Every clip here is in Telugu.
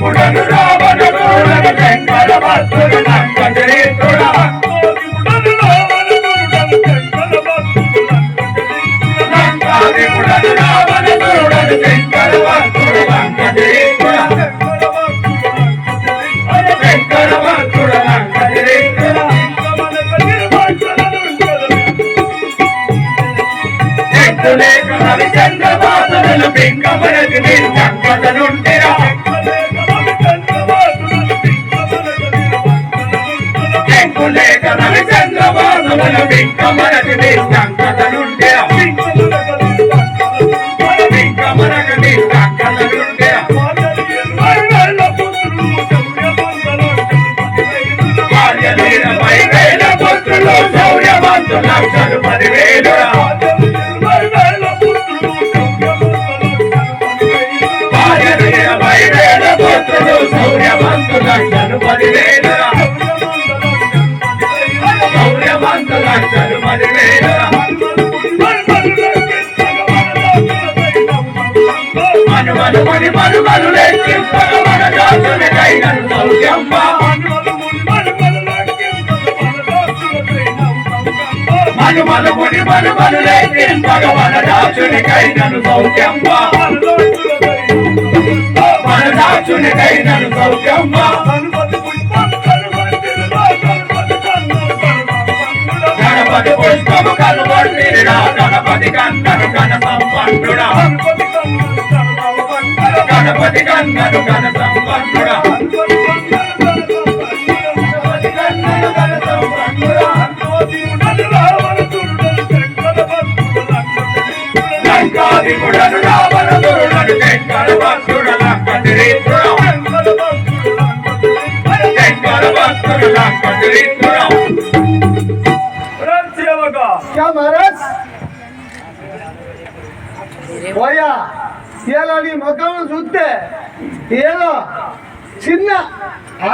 లంకాధిపుడను రావణుడు శంకర భక్తుడు లంకచరిత్రుడా లంకాధిపుడను రావణుడు శంకర భక్తుడు లంకచరిత్రుడా శంకర భక్తుడు లంకచరిత్రుడా ఎత్తులేక రవిచంద్రవాసులు పింగమనది మీరు చక్కదనుంటిరా ఎత్తులేక రవిచంద్రవాసులు పుత్రులు మనుమను మని మనుమను మన దాసునికైనను సౌఖ్యంబ మనుమను ముని మనుమను లెక్కింపగ మన దాసునికైనను సౌఖ్యంబ మన దాసునికైనను సౌఖ్యంబ గణపతి పుష్పము కనుగొండిరా గణపతి కన్నను గణ సంపన్నుడా. గణపతి కన్నను గణ సంపన్నుడా ఇలా నీ ముఖం చూస్తే ఏదో చిన్న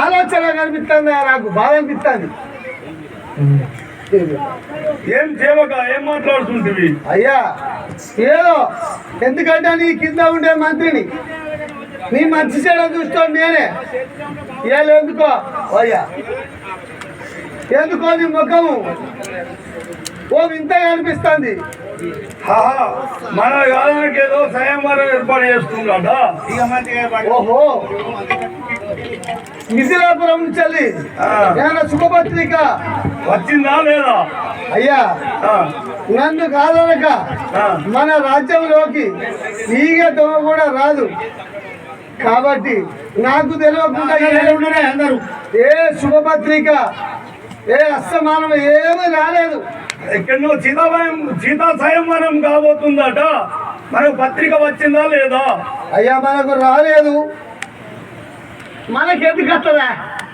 ఆలోచన కనిపిస్తుంది నాకు బాధ అనిపిస్తుంది. ఏం సేవక ఏం మాట్లాడుతుంటివి? అయ్యా ఏదో ఎందుకంటే నీ కింద ఉండే మంత్రిని నీ మంచి చేయడం చూస్తాను నేనే. ఏళ్ళు ఎందుకో? అయ్యా ఎందుకో నీ ముఖము? ఓ వింతగా అనిపిస్తుంది. హాహా, మన గాయానికి ఏదో స్వయంవరం ఏర్పాటు చేస్తున్నాడ ఓహో. మిథిలాపురం. ఏమైనా శుభపత్రిక? వచ్చిందా లేదా? అయ్యా నన్ను కాదనక. మన రాజ్యంలోకి ఈగ దొంగ కూడా రాదు. కాబట్టి నాకు తెలియకుండా ఏ శుభపత్రిక ఏ అస్తమానం ఏమీ రాలేదు. ఎక్కడో సీతాభయం సీతా స్వయంవరం కాబోతుందట. మనకు పత్రిక వచ్చిందా లేదా? అయ్యా మనకు రాలేదు. మనకెందుకు వస్తుందా?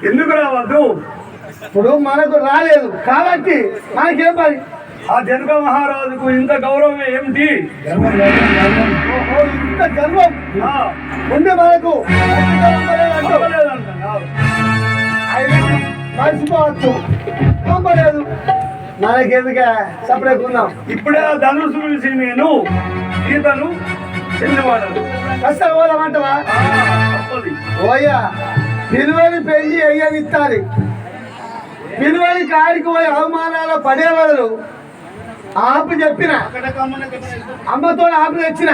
ఎందుకు రావద్దు? ఇప్పుడు మనకు రాలేదు. కాబట్టి మనకేం పని? ఆ జనక మహారాజుకు ఇంత గౌరవం ఏమిటి? ఇంత గర్వం ఉంది మనకు. మర్చిపోవచ్చు. నమ్మలేదు. మనకెందుకే సపరేకున్నాం ఇప్పుడే ఆ ధనుసు చూసి నేను సీతను చెల్లివాడను కష్టం పోదామంటవా? ఓయ్యా పిలువని పెళ్ళి అయ్యనిత్తాలి. పిలువని కాడికి పోయి అవమానాలు పడే బదులు ఆపు చెప్పిన. అమ్మతో ఆపు తెచ్చిన.